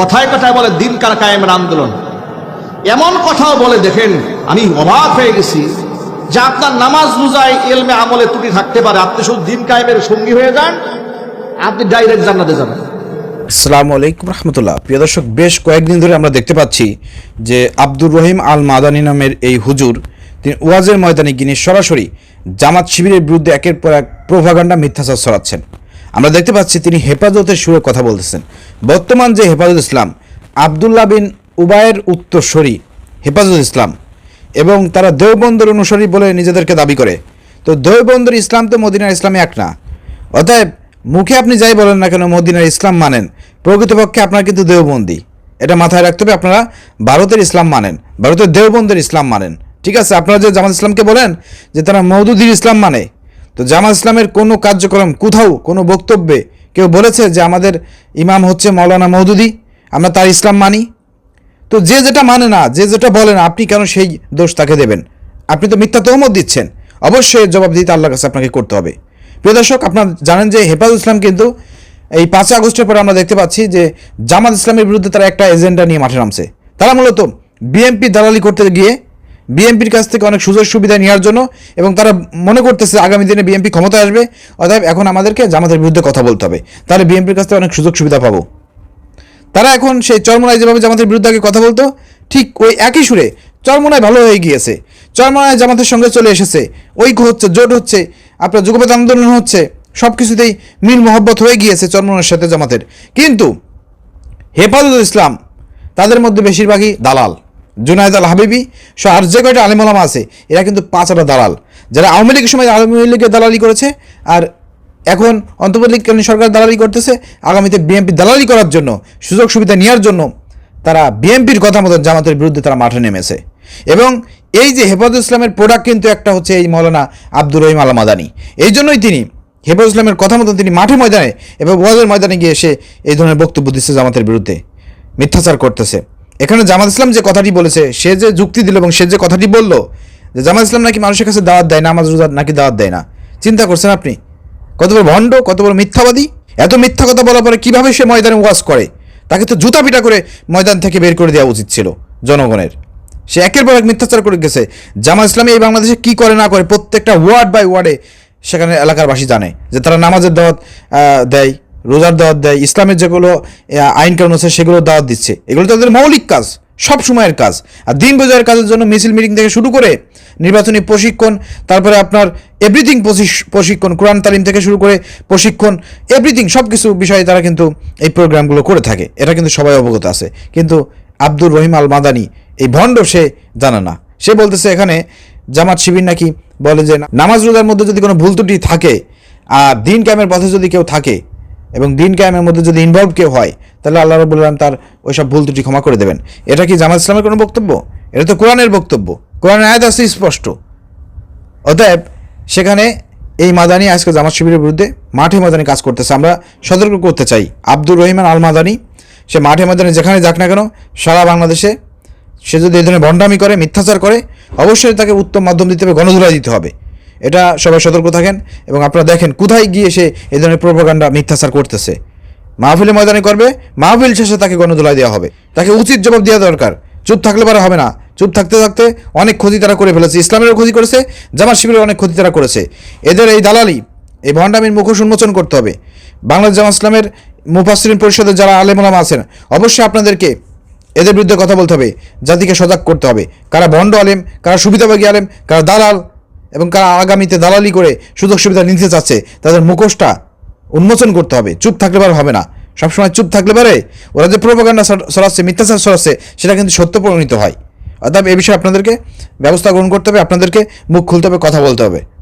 কথায় কথায় বলে, দিন কার কায়েমের আন্দোলন? এমন কথাও বলে, দেখেন, আমি অবাক হয়ে গেছি যে আপনার নামাজ রোজায় এলমে আমলে ত্রুটি থাকতে পারে। আপনি শুধু দিন কায়েমের সঙ্গী হয়ে যান, আপনি ডাইরেক্ট জান্নাতে যাবেন। আসসালামু আলাইকুম রহমতুল্লাহ। প্রিয় দর্শক, বেশ কয়েকদিন ধরে আমরা দেখতে পাচ্ছি যে আব্দুর রহিম আল মাদানী নামের এই হুজুর, তিনি ওয়াজের ময়দানে গিয়ে সরাসরি জামাত শিবিরের বিরুদ্ধে একের পর এক প্রভাগান্ডা মিথ্যাচার ছড়াচ্ছেন। আমরা দেখতে পাচ্ছি তিনি হেফাজতের সুরে কথা বলতেছেন। বর্তমান যে হেফাজত ইসলাম, আবদুল্লাহ বিন উবায়ের উত্তরস্বরী হেফাজত ইসলাম এবং তারা দেওবন্দর অনুসারী বলে নিজেদেরকে দাবি করে। তো দেওবন্দর ইসলাম তো মদিনার ইসলামে এক না। অতএব মুখে আপনি যাই বলেন না কেন, মদিনার ইসলাম মানেন। প্রকৃতপক্ষে আপনার কিন্তু দেওবন্দি। এটা মাথায় রাখতে হবে, আপনারা ভারতের ইসলাম মানেন, ভারতের দেওবন্দের ইসলাম মানেন। ঠিক আছে, আপনারা যে জামাত ইসলামকে বলেন যে তারা মৌদুদির ইসলাম মানে তো জামাত ইসলামের কোনো কার্যক্রম, কোথাও কোনো বক্তব্যে কেউ বলেছে যে আমাদের ইমাম হচ্ছে মৌলানা মৌদুদি আমরা তার ইসলাম মানি? তো যে যেটা মানে না, যে যেটা বলে না, আপনি কেন সেই দোষ তাকে দেবেন? আপনি তো মিথ্যা তহমত দিচ্ছেন। অবশ্যই জবাব দিতে আল্লাহর কাছে আপনাকে করতে হবে। প্রিয় দর্শক, আপনার জানেন যে হেফাজ ইসলাম কিন্তু এই পাঁচই আগস্টের পরে আমরা দেখতে পাচ্ছি যে জামাত ইসলামের বিরুদ্ধে তারা একটা এজেন্ডা নিয়ে মাঠে নামছে। তারা মূলত বিএমপি দালালি করতে গিয়ে বিএমপির কাছ থেকে অনেক সুযোগ সুবিধা নেওয়ার জন্য এবং তারা মনে করতেছে আগামী দিনে বিএমপি ক্ষমতায় আসবে। অতএব এখন আমাদেরকে জামাতের বিরুদ্ধে কথা বলতে হবে। তাহলে বিএমপির কাছ থেকে অনেক সুযোগ সুবিধা পাবো। তারা এখন সেই চরমনায় যেভাবে জামাতের বিরুদ্ধে আগে কথা বলতো, ঠিক ওই একই সুরে চরমনায় ভালো হয়ে গিয়েছে। চরমনায় জামাতের সঙ্গে চলে এসেছে। ঐক্য হচ্ছে, জোট হচ্ছে, আপনার যুগপথ আন্দোলন হচ্ছে সব কিছুতেই মিল মোহব্বত হয়ে গিয়েছে চরমনার সাথে জামাতের। কিন্তু হেফাজত ইসলাম, তাদের মধ্যে বেশিরভাগই দালাল। জুনায়দ আল হাবিবি সহ আর যে কয়টা আলিমলামা আছে, এরা কিন্তু পাঁচটা দালাল। যারা আওয়ামী লীগের সময় আওয়ামী লীগের দালালি করেছে আর এখন অন্তর্বর্তীকালীন সরকার দালালি করতেছে, আগামীতে বিএনপি দালালি করার জন্য, সুযোগ সুবিধা নেওয়ার জন্য তারা বিএনপির কথা মতো জামাতের বিরুদ্ধে তারা মাঠে নেমেছে। এবং এই যে হেফাজ ইসলামের প্রোডাক্ট কিন্তু একটা হচ্ছে এই মৌলানা আব্দুর রহিম আল মাদানি। এই জন্যই তিনি হেফাজ ইসলামের কথা মতো তিনি মাঠে ময়দানে এবং ওয়াজের ময়দানে গিয়ে এসে এই ধরনের বক্তব্য দিচ্ছে জামাতের বিরুদ্ধে, মিথ্যাচার করতেছে। এখানে জামাত ইসলাম যে কথাটি বলেছে, সে যে যুক্তি দিল এবং সে যে কথাটি বলল, যে জামাত ইসলাম নাকি মানুষের কাছে দাওয়াত দেয় নামাজ রোজা নাকি দাওয়াত দেয় না? চিন্তা করছেন আপনি? কত বড় ভণ্ড, কত বড় মিথ্যাবাদী? এত মিথ্যা কথা বলার পরে কীভাবে সে ময়দানে ওয়াজ করে? তাকে তো জুতা পিটা করে ময়দান থেকে বের করে দেওয়া উচিত ছিল জনগণের। সে একের পর এক মিথ্যাচার করে গেছে। জামা ইসলামী এই বাংলাদেশে কি করে না করে প্রত্যেকটা ওয়ার্ড বাই ওয়ার্ডে সেখানে এলাকারবাসী জানে যে তারা নামাজের দাওয়াত দেয়। রোজার দাওয়াত দেয়, ইসলামের যেগুলো আইন কানুন আছে, সেগুলো দাওয়াত দিচ্ছে। এগুলো তাদের মৌলিক কাজ, সব সময়ের কাজ। আর দিন বোঝার কাজের জন্য মিছিল, মিটিং থেকে শুরু করে নির্বাচনী প্রশিক্ষণ, তারপরে আপনার এভরিথিং প্রশিক্ষণ, কোরআন তালিম থেকে শুরু করে প্রশিক্ষণ এভরিথিং সব কিছু বিষয়ে তারা কিন্তু এই প্রোগ্রামগুলো করে থাকে। এটা কিন্তু সবাই অবগত আছে। কিন্তু আব্দুর রহিম আল মাদানি এই ভণ্ড সে জানে না। সে বলতেছে এখানে, জামাত শিবির নাকি বলে যে নামাজ রোজার মধ্যে যদি কোনো ভুল ত্রুটি থাকে, আর দিন ক্যামের পথে যদি কেউ থাকে এবং দিন ক্যামের মধ্যে যদি ইনভলভ কেউ হয়, তাহলে আল্লাহ রবুল আলম তার ওইসব ভুল ত্রুটি ক্ষমা করে দেবেন। এটা কি জামাত ইসলামের কোনো বক্তব্য? এটা তো কোরআনের বক্তব্য। কোরআনের আয়াত আছে স্পষ্ট। অতএব, সেখানে এই মাদানি আজকে জামাত শিবিরের বিরুদ্ধে মাঠে ময়দানে কাজ করতেছে। আমরা সতর্ক করতে চাই। আব্দুর রহিমান আল মাদানি সে মাঠে ময়দানে যেখানে যাক না কেন, সারা বাংলাদেশে সে যদি এই ধরনের ভণ্ডামি করে, মিথ্যাচার করে, অবশ্যই তাকে উত্তম মাধ্যম দিতে হবে গণধুলা দিতে হবে। এটা সবাই সতর্ক থাকেন এবং আপনারা দেখেন কোথায় গিয়ে সে এই ধরনের প্রোপাগান্ডা মিথ্যাচার করতেছে। মাহফিলে ময়দানে করবে, মাহফিল শেষে তাকে গণধুলাই দেওয়া হবে। তাকে উচিত জবাব দেওয়া দরকার। চুপ থাকলে পারে হবে না। চুপ থাকতে থাকতে অনেক ক্ষতি তারা করে ফেলেছে। ইসলামেরও ক্ষতি করেছে, জামাত শিবিরের অনেক ক্ষতি তারা করেছে। এদের এই দালালি, এই ভণ্ডামির মুখোশ উন্মোচন করতে হবে। বাংলাদেশ জামাত ইসলামের মুফাসরিন পরিষদের যারা আলেমুলামা আছেন, অবশ্যই আপনাদেরকে এদের বিরুদ্ধে কথা বলতে হবে। জাতিকে সজাগ করতে হবে। কারা ভণ্ড আলেম, কারা সুবিধাভোগী আলেম, কারা দালাল এবং কারা আগামীতে দালালি করে সুযোগ সুবিধা নিতে চাচ্ছে, তাদের মুখোশটা উন্মোচন করতে হবে। চুপ থাকলে পারে, হবে না। সবসময় চুপ থাকলে পারে। ওরা যে প্রোপাগান্ডা সরাচ্ছে, মিথ্যাচার সরাচ্ছে, সেটা কিন্তু সত্য পরিণত হয়। অর্থাৎ এ বিষয়ে আপনাদেরকে ব্যবস্থা গ্রহণ করতে হবে, আপনাদেরকে মুখ খুলতে হবে, কথা বলতে হবে।